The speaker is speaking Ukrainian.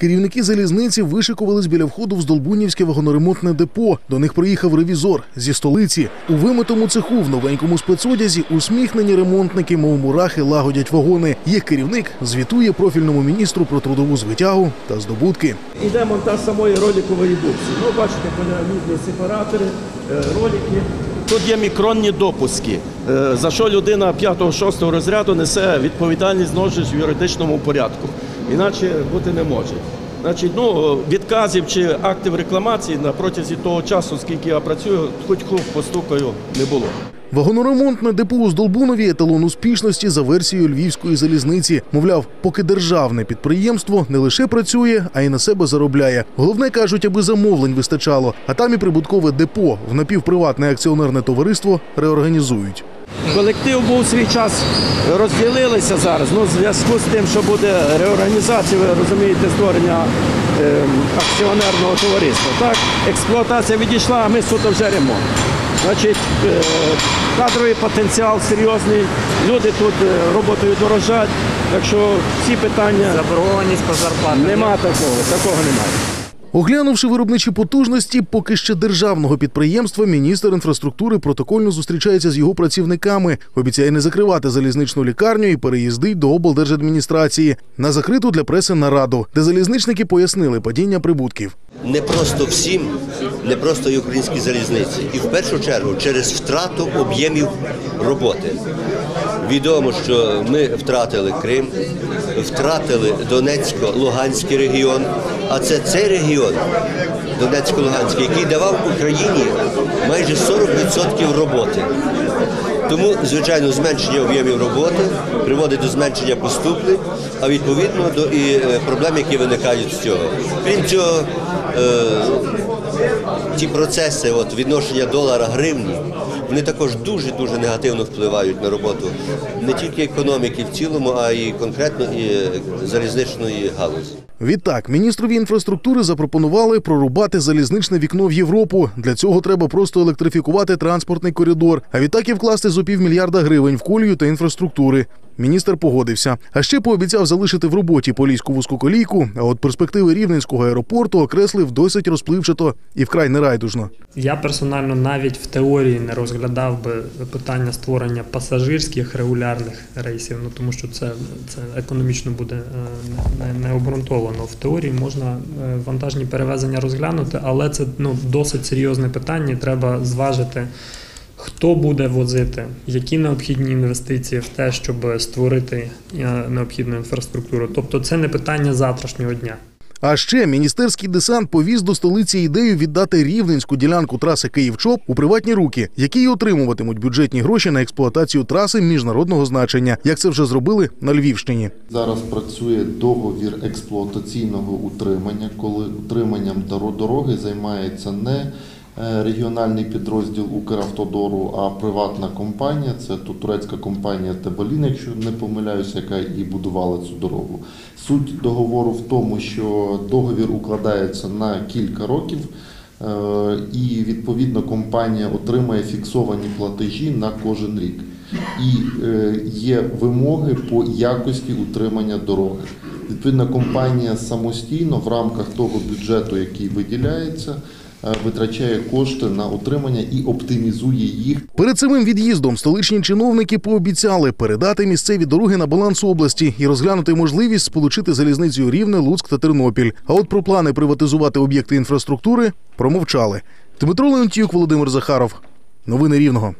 Керівники залізниці вишикувались біля входу в Здолбунівське вагоноремонтне депо. До них приїхав ревізор зі столиці. У вимитому цеху в новенькому спецодязі усміхнені ремонтники, мов мурахи, лагодять вагони. Їх керівник звітує профільному міністру про трудову звитягу та здобутки. Іде монтаж самої роликової букси. Ну, бачите, поліамідні сепаратори, е, ролики. Тут є мікронні допуски, е, за що людина 5-6 розряду несе відповідальність знову ж в юридичному порядку. Іначе бути не може. Значить, ну, відказів чи актів рекламації на протязі того часу, скільки я працюю, хоч хух постукаю, не було. Вагоноремонтне депо у Здолбунові еталон успішності за версією львівської залізниці. Мовляв, поки державне підприємство не лише працює, а й на себе заробляє. Головне кажуть, аби замовлень вистачало. А там і прибуткове депо в напівприватне акціонерне товариство реорганізують. Колектив був свій час, розділилися зараз. Ну, в зв'язку з тим, що буде реорганізація, ви розумієте, створення е, акціонерного товариства. Так, експлуатація відійшла, а ми суто вже ремонт. Значить, е, кадровий потенціал серйозний, люди тут е, роботою дорожать, так що всі питання Заборгованість по зарплатам. нема такого, такого немає. Оглянувши виробничі потужності, поки ще державного підприємства, міністр інфраструктури протокольно зустрічається з його працівниками. Обіцяє не закривати залізничну лікарню і переїздить до облдержадміністрації на закриту для преси нараду, де залізничники пояснили падіння прибутків. не просто всім, не просто і українській залізниці. І в першу чергу через втрату об'ємів роботи. Відомо, що ми втратили Крим, втратили Донецько-Луганський регіон, а це цей регіон, Донецько-Луганський, який давав Україні майже 40% роботи. Тому, звичайно, зменшення об'ємів роботи приводить до зменшення поступлень, а відповідно до і е, проблем, які виникають з цього. Крім цього, е, ті процеси от, відношення долара гривні, вони також дуже дуже негативно впливають на роботу не тільки економіки в цілому, а й конкретно і залізничної галузі. Відтак, міністрові інфраструктури запропонували прорубати залізничне вікно в Європу. Для цього треба просто електрифікувати транспортний коридор, а відтак і вкласти зо півмільярда гривень в колію та інфраструктури. Міністр погодився. А ще пообіцяв залишити в роботі поліську вузькоколійку, а от перспективи рівненського аеропорту окреслив досить розпливчато і вкрай нерайдужно. Я персонально навіть в теорії не розглядав би питання створення пасажирських регулярних рейсів, ну тому що це, це економічно буде е, не, не обґрунтовано. В теорії можна е, вантажні перевезення розглянути, але це ну, досить серйозне питання. і Треба зважити. Хто буде возити, які необхідні інвестиції в те, щоб створити е, необхідну інфраструктуру? Тобто це не питання завтрашнього дня. А ще міністерський десант повіз до столиці ідею віддати рівненську ділянку траси Київ-Чоп у приватні руки, які й отримуватимуть бюджетні гроші на експлуатацію траси міжнародного значення, як це вже зробили на Львівщині. Зараз працює договір експлуатаційного утримання, коли утриманням доро- дороги займається не регіональний підрозділ Укравтодору, а приватна компанія. Це тут турецька компанія Тебалін, якщо не помиляюся, яка і будувала цю дорогу. Суть договору в тому, що договір укладається на кілька років. е, І відповідно компанія отримає фіксовані платежі на кожен рік. І е, є вимоги по якості утримання дороги. Відповідно, компанія самостійно в рамках того бюджету, який виділяється, е, витрачає кошти на утримання і оптимізує їх Перед самим від'їздом столичні чиновники пообіцяли передати місцеві дороги на баланс області і розглянути можливість сполучити залізницею Рівне, Луцьк та Тернопіль. А от про плани приватизувати об'єкти інфраструктури промовчали. Дмитро Леонтіюк, Володимир Захаров. Новини Рівного.